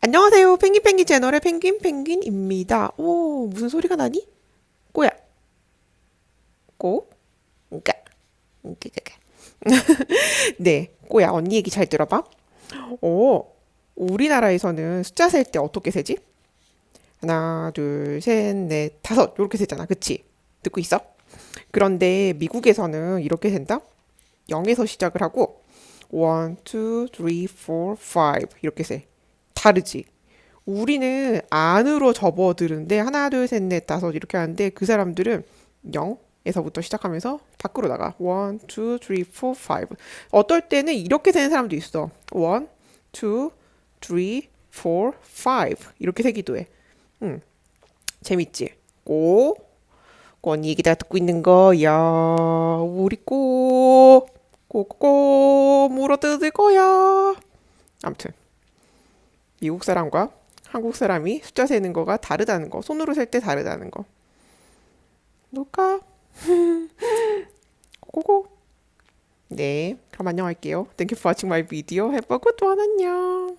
안녕하세요. 펭귄 펭귄 채널의 펭귄 펭귄입니다. 오, 무슨 소리가 나니? 꼬야. 꼬? 까. 까까까. 네, 꼬야. 언니 얘기 잘 들어봐. 오, 우리나라에서는 숫자 셀 때 어떻게 세지? 하나, 둘, 셋, 넷, 다섯. 이렇게 세잖아. 그치? 듣고 있어? 그런데 미국에서는 이렇게 센다? 0에서 시작을 하고 1, 2, 3, 4, 5 이렇게 세. 다르지. 우리는 안으로 접어드는데 하나, 둘, 셋, 넷, 다섯 이렇게 하는데 그 사람들은 0에서부터 시작하면서 밖으로 나가. 1, 2, 3, 4, 5. 어떨 때는 이렇게 세는 사람도 있어. 1, 2, 3, 4, 5 이렇게 세기도 해. 응. 재밌지? 고. 꼬니 얘기 다 듣고 있는 거야. 우리 꼬. 꼬꼬 물어뜯을 거야. 아무튼 미국 사람과 한국 사람이 숫자 세는 거가 다르다는 거. 손으로 셀 때 다르다는 거. 누가? 고고. 네, 그럼 안녕할게요. Thank you for watching my video. Have a good one. 안녕.